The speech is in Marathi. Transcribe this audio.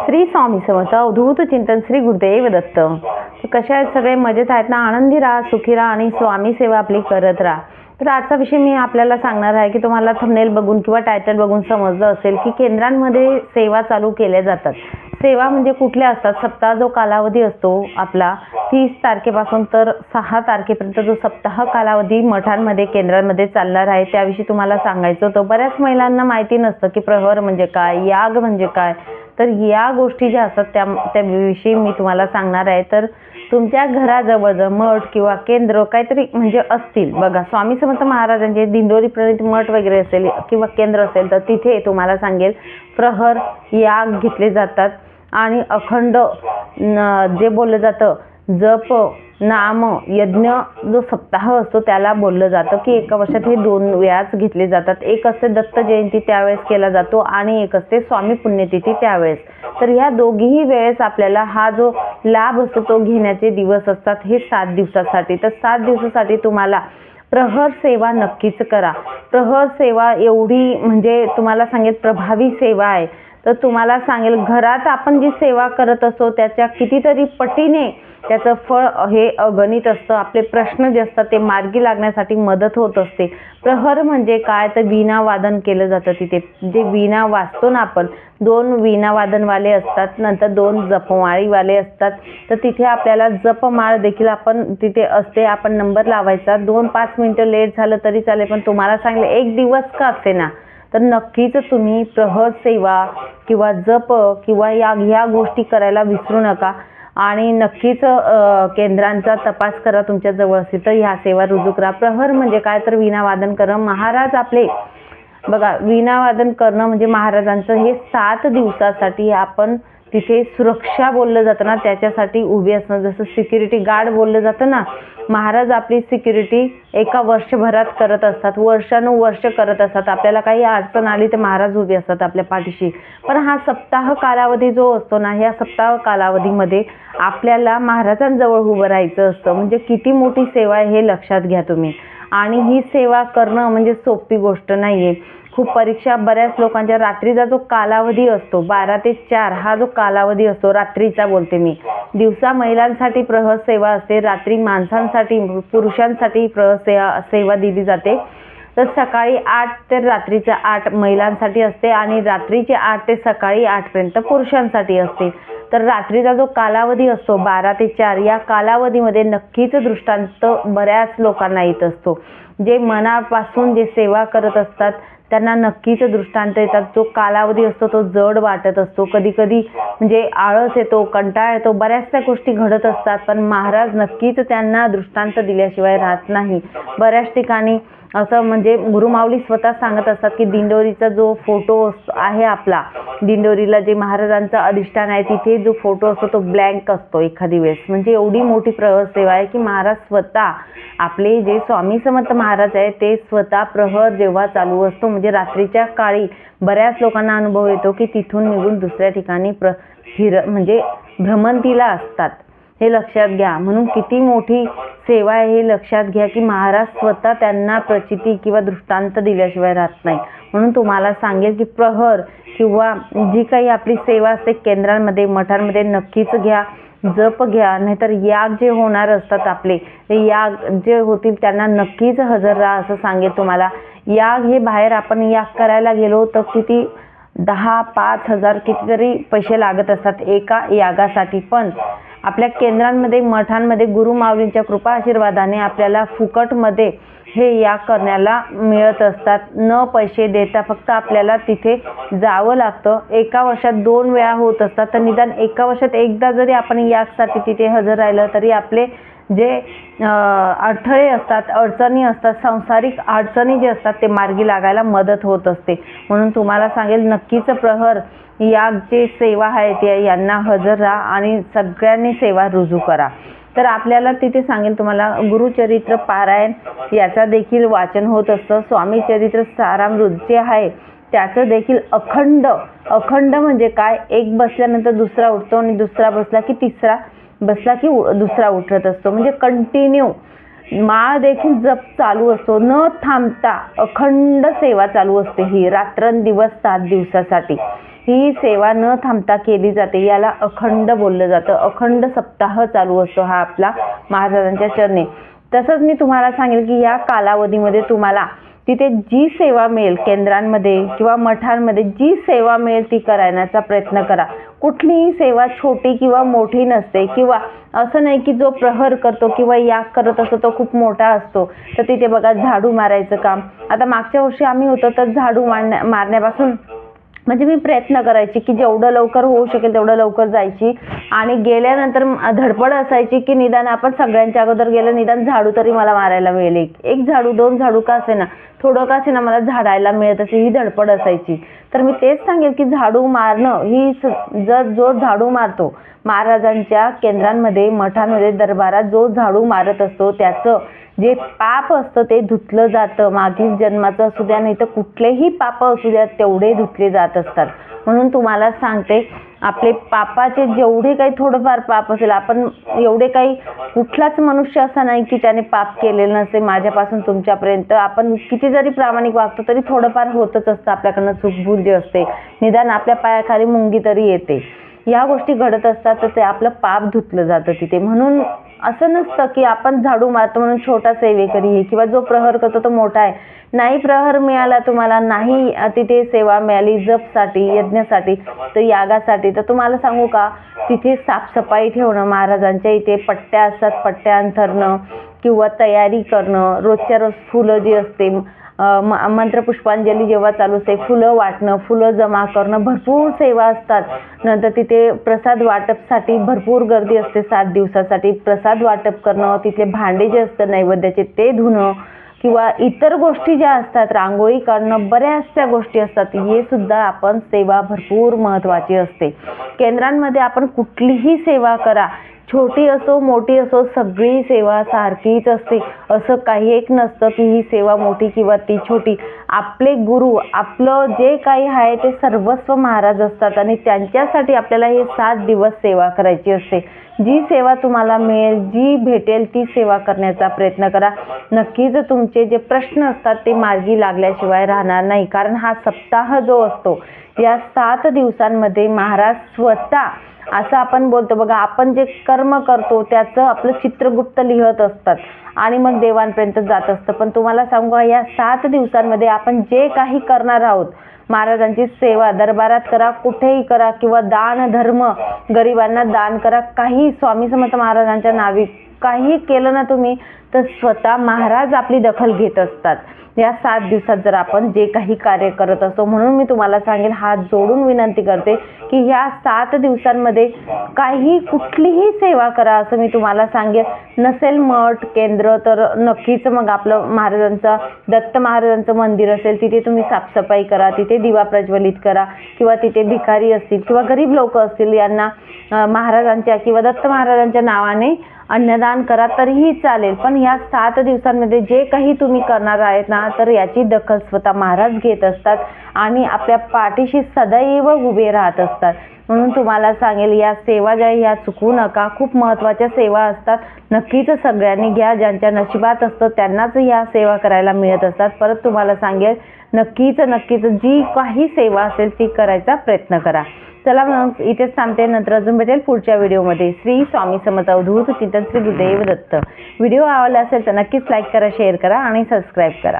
श्री स्वामी समर्थ अवधूत चिंतन श्री गुरुदेव दत्त. कशा आहेत सगळे? मजेत आहेत ना? आनंदी राहा सुखी राहा आणि स्वामी सेवा आपली करत राहा. तर आजचा विषय मी आपल्याला सांगणार आहे की तुम्हाला थंबनेल बघून किंवा टायटल बघून समजलं असेल की केंद्रांमध्ये सेवा चालू केल्या जातात. सेवा म्हणजे कुठल्या असतात? सप्ताह जो कालावधी असतो आपला तीस तारखेपासून तर सहा तारखेपर्यंत जो सप्ताह कालावधी मठांमध्ये केंद्रांमध्ये चालणार आहे त्याविषयी तुम्हाला सांगायचं होतं. बऱ्याच महिलांना माहिती नसतं की प्रहर म्हणजे काय याग म्हणजे काय. तर या गोष्टी ज्या असतात त्या त्याविषयी मी तुम्हाला सांगणार आहे. तर तुमच्या घराजवळ मठ किंवा केंद्र काहीतरी म्हणजे असतील बघा स्वामी समर्थ महाराजांचे दिंडोरी प्रणित मठ वगैरे असेल किंवा केंद्र असेल तर तिथे तुम्हाला सांगेल प्रहर याग घेतले जातात. आणि अखंड जे बोललं जातं जप नाम यज्ञ जो सप्ताह असतो त्याला बोललं जातं की एका वर्षात हे दोन वेळाच घेतले जातात. एक असते दत्त जयंती त्यावेळेस केला जातो आणि एक असते स्वामी पुण्यतिथी त्यावेळेस. तर ह्या दोघीही वेळेस आपल्याला हा जो लाभ असतो तो घेण्याचे दिवस असतात हे सात दिवसासाठी. तर सात दिवसासाठी तुम्हाला प्रहर सेवा नक्कीच करा. प्रहर सेवा एवढी म्हणजे तुम्हाला सांगेल प्रभावी सेवा आहे. तर तुम्हाला सांगेल घरात आपण जी सेवा करत असतो त्याच्या कितीतरी पटीने त्याचं फळ हे अगणित असतं. आपले प्रश्न जे असतात ते मार्गी लागण्यासाठी मदत होत असते. प्रहर म्हणजे काय? तर वीणा वादन केलं जातं तिथे. जे वीणा वाजतो ना आपण दोन वीणावादनवाले असतात नंतर दोन जपमाळीवाले असतात. तर तिथे आपल्याला जपमाळ देखील आपण तिथे असते. आपण नंबर लावायचा. दोन पाच मिनटं लेट झालं तरी चालेल पण तुम्हाला सांगले एक दिवस का असते ना तर नक्कीच तुम्ही प्रहर सेवा किंवा जप किंवा या ह्या गोष्टी करायला विसरू नका. आणि नक्कीच केंद्रांचा तपास करा तुमच्या जवळ असेल तर ह्या सेवा रुजू करा. प्रहर म्हणजे काय? तर विणावादन करणं. महाराज आपले बघा विनावादन करणं म्हणजे महाराजांचं हे सात दिवसासाठी आपण तिथे सुरक्षा बोललं जातं ना त्याच्यासाठी उभी असणं. जसं सिक्युरिटी गार्ड बोललं जातं ना महाराज आपली सिक्युरिटी एका वर्षभरात करत असतात वर्षानुवर्ष करत असतात. आपल्याला काही अडचण आली तर महाराज उभे असतात आपल्या पाठीशी. पण हा सप्ताह कालावधी जो असतो ना ह्या सप्ताह कालावधीमध्ये आपल्याला महाराजांजवळ उभं राहायचं असतं. म्हणजे किती मोठी सेवा आहे हे लक्षात घ्या तुम्ही. आणि ही सेवा करणं म्हणजे सोपी गोष्ट नाही आहे खूप परीक्षा बऱ्याच लोकांच्या रात्रीचा जो कालावधी असतो बारा ते चार हा जो कालावधी असतो रात्रीचा बोलते मी. दिवसा महिलांसाठी प्रहर सेवा असते रात्री माणसांसाठी पुरुषांसाठी प्रहर सेवा सेवा दिली जाते. तर सकाळी आठ ते रात्रीचं आठ महिलांसाठी असते आणि रात्रीचे आठ ते सकाळी आठपर्यंत पुरुषांसाठी असते. तर रात्रीचा जो कालावधी असतो बारा ते चार या कालावधीमध्ये नक्कीच दृष्टांत बऱ्याच लोकांना येत असतो. जे मनापासून जे सेवा करत असतात त्यांना नक्कीच दृष्टांत येतात. जो कालावधी असतो तो जड वाटत असतो. कधी कधी म्हणजे आळस येतो कंटाळा येतो बऱ्याचशा गोष्टी घडत असतात पण महाराज नक्कीच त्यांना दृष्टांत दिल्याशिवाय राहत नाही. बऱ्याच ठिकाणी असं म्हणजे गुरुमाऊली स्वतः सांगत असतात की दिंडोरीचा जो फोटो आहे आपला दिंडोरीला जे महाराजांचं अधिष्ठान आहे तिथे जो फोटो असतो तो ब्लँक असतो एखादी वेळेस. म्हणजे एवढी मोठी प्रहर सेवा आहे की महाराज स्वतः आपले जे स्वामी समर्थ महाराज आहे ते स्वतः प्रहर जेव्हा चालू असतो म्हणजे रात्रीच्या काळी बऱ्याच लोकांना अनुभव येतो की तिथून निघून दुसऱ्या ठिकाणी प्र फिर म्हणजे भ्रमंतीला असतात. हे लक्षात घ्या. म्हणून किती मोठी सेवा आहे हे लक्षात घ्या की महाराज स्वतः त्यांना प्रचिती किंवा दृष्टांत दिल्याशिवाय राहत नाही म्हणून तुम्हाला सांगेल की प्रहर किंवा जी काही आपली सेवा असते केंद्रांमध्ये मठांमध्ये नक्कीच घ्या जप घ्या. नाहीतर याग जे होणार असतात आपले ते याग जे होतील त्यांना नक्कीच हजर राहा असं सांगेल तुम्हाला. याग हे बाहेर आपण याग करायला गेलो तर किती दहा पाच हजार कितीतरी पैसे लागत असतात एका यागासाठी. पण आपल्या केंद्रांमध्ये मठांमध्ये गुरुमाऊलींच्या कृपा आशीर्वादाने आपल्याला फुकटमध्ये हे या करण्याला मिळत असतात. न पैसे देता फक्त आपल्याला तिथे जावं लागतं. एका वर्षात दोन वेळा होत असतात. तर निदान एका वर्षात एकदा जरी आपण यासाठी तिथे हजर राहिलं तरी आपले जे अडथळे असतात अडचणी असतात सांसारिक अडचणी जे असतात ते मार्गी लागायला मदत होत असते. म्हणून तुम्हाला सांगेल नक्कीच प्रहर या जे सेवा आहेत या यांना हजर राहा आणि सगळ्यांनी सेवा रुजू करा. तर आपल्याला तिथे सांगेल तुम्हाला गुरुचरित्र पारायण याचा देखील वाचन होत असतं. स्वामीचरित्र सारामृत जे आहे त्याचं देखील अखंड अखंड म्हणजे काय? एक बसल्यानंतर दुसरा उठतो आणि दुसरा बसला की तिसरा बसला की उ- दुसरा उठत असतो. म्हणजे कंटिन्यू माळ देखील जप चालू असतो. न थांबता अखंड सेवा चालू असते ही. रात्रंदिवस सात दिवसासाठी. ही सेवा न थांबता केली जाते. याला अखंड बोललं जातं. अखंड सप्ताह चालू असतो हा आपला महाराजांच्या चरणी. तसंच मी तुम्हाला सांगेल की या कालावधीमध्ये तुम्हाला तिथे जी सेवा मिळेल केंद्रांमध्ये किंवा मठांमध्ये जी सेवा मिळेल ती करण्याचा प्रयत्न करा. कुठलीही सेवा छोटी किंवा मोठी नसते किंवा असं नाही की जो प्रहर करतो किंवा याग करत असतो तो खूप मोठा असतो. तर तिथे बघा झाडू मारायचं काम. आता मागच्या वर्षी आम्ही होतो तर झाडू मारण्या मारण्यापासून म्हणजे मी प्रयत्न करायची की जेवढं लवकर होऊ शकेल तेवढं लवकर जायची. आणि गेल्यानंतर धडपड असायची की निदान आपण सगळ्यांच्या अगोदर गेलं निदान झाडू तरी मला मारायला मिळेल. एक झाडू दोन झाडू का असे ना थोडं का असे ना मला झाडायला मिळत असे ही धडपड असायची. तर मी तेच सांगेल की झाडू मारणं ही स- जर जो झाडू मारतो महाराजांच्या केंद्रांमध्ये मठांमध्ये दरबारात जो झाडू मारत असतो त्याचं जे पाप असतं ते धुतलं जातं. मागील जन्माचं असू द्या नाही तर कुठलेही पाप असू द्या तेवढे धुतले जात असतात. म्हणून तुम्हाला सांगते आपले पापाचे जेवढे काही थोडंफार पाप असेल आपण एवढे काही कुठलाच मनुष्य असा नाही की त्याने पाप केलेलं नसेल माझ्यापासून तुमच्यापर्यंत. आपण किती जरी प्रामाणिक वागतो तरी थोडंफार होतच असतं. आपल्याकडनं चूकभूल असते. निदान आपल्या पायाखाली मुंगी तरी येते. या गोष्टी घडत असतात तर ते आपलं पाप धुतलं जातं तिथे. म्हणून असं नसतं की आपण झाडू मारतो म्हणून छोटा सेवेकरी आहे किंवा जो प्रहर करतो तो मोठा आहे. नाही प्रहर मिळाला तुम्हाला नाही तिथे सेवा मिळाली जपसाठी यज्ञासाठी तर यागासाठी तर तुम्हाला सांगू का? तिथे साफसफाई ठेवणं महाराजांच्या इथे पट्ट्या असतात पट्ट्या अंथरणं किंवा तयारी करणं रोजच्या रोज फुलं जी असते म- मंत्रपुष्पांजली जेव्हा चालू असते फुलं वाटणं फुलं जमा करणं भरपूर सेवा असतात. नंतर तिथे प्रसाद वाटपसाठी भरपूर गर्दी असते सात दिवसासाठी. प्रसाद वाटप करणं तिथले भांडे जे असतं नैवेद्याचे ते धुणं किंवा इतर गोष्टी ज्या असतात रांगोळी काढणं बऱ्याचशा गोष्टी असतात. हे सुद्धा आपण सेवा भरपूर महत्त्वाची असते. केंद्रांमध्ये आपण कुठलीही सेवा करा छोटी असो मोठी असो सगळी सेवा सारखीच असते. असं काही एक नसतं की ही सेवा मोठी किंवा ती छोटी. आपले गुरु आपलं जे काही आहे ते सर्वस्व महाराज असतात आणि त्यांच्यासाठी आपल्याला हे सात दिवस सेवा करायची असते. जी सेवा तुम्हाला मिळेल जी भेटेल ती सेवा करण्याचा प्रयत्न करा. नक्कीच तुमचे जे प्रश्न असतात ते मार्गी लागल्याशिवाय राहणार नाही. कारण हा सप्ताह जो असतो या सात दिवसांमध्ये महाराज स्वतः असं आपण बोलतो. बघा आपण जे कर्म करतो त्याचं आपलं चित्रगुप्त लिहत असतात आणि मग देवांपर्यंत जात असतं. पण तुम्हाला सांगू का, या सात दिवसांमध्ये आपण जे काही करणार आहोत महाराजांची सेवा दरबारात करा कुठेही करा किंवा दान धर्म गरिबांना दान करा काही स्वामी समर्थ महाराजांच्या नावी काही केलं ना तुम्ही तर स्वतः महाराज आपली दखल घेत असतात. या सात दिवसात जर आपण जे काही कार्य करत असतो म्हणून मी तुम्हाला सांगेल हात जोडून विनंती करते की ह्या सात दिवसांमध्ये काही कुठलीही सेवा करा असं मी तुम्हाला सांगेल नसेल मठ केंद्र तर नक्कीच मग आपलं महाराजांचं दत्त महाराजांचं मंदिर असेल तिथे तुम्ही साफसफाई करा तिथे दिवा प्रज्वलित करा किंवा तिथे भिकारी असतील किंवा गरीब लोक असतील यांना महाराजांच्या किंवा दत्त महाराजांच्या नावाने अन्नदान करा तरीही चालेल. पण ह्या सात दिवसांमध्ये जे काही तुम्ही करणार आहेत ना तर याची दखल स्वतः महाराज घेत असतात आणि आपल्या पाठीशी सदैव उभे राहत असतात. म्हणून तुम्हाला सांगेल या सेवा ज्या ह्या चुकू नका. खूप महत्त्वाच्या सेवा असतात. नक्कीच सगळ्यांनी घ्या. ज्यांच्या नशिबात असतं त्यांनाच ह्या सेवा करायला मिळत असतात. परत तुम्हाला सांगेल नक्कीच नक्कीच. जी काही सेवा असेल ती करायचा प्रयत्न करा. चला मग इथेच थांबते. नंतर अजून भेटेल पुढच्या व्हिडिओमध्ये. श्री स्वामी समर्थ अवधूत चिंतन श्री गुरुदेव दत्त. व्हिडिओ आवडला असेल तर नक्कीच लाईक करा शेअर करा आणि सबस्क्राईब करा.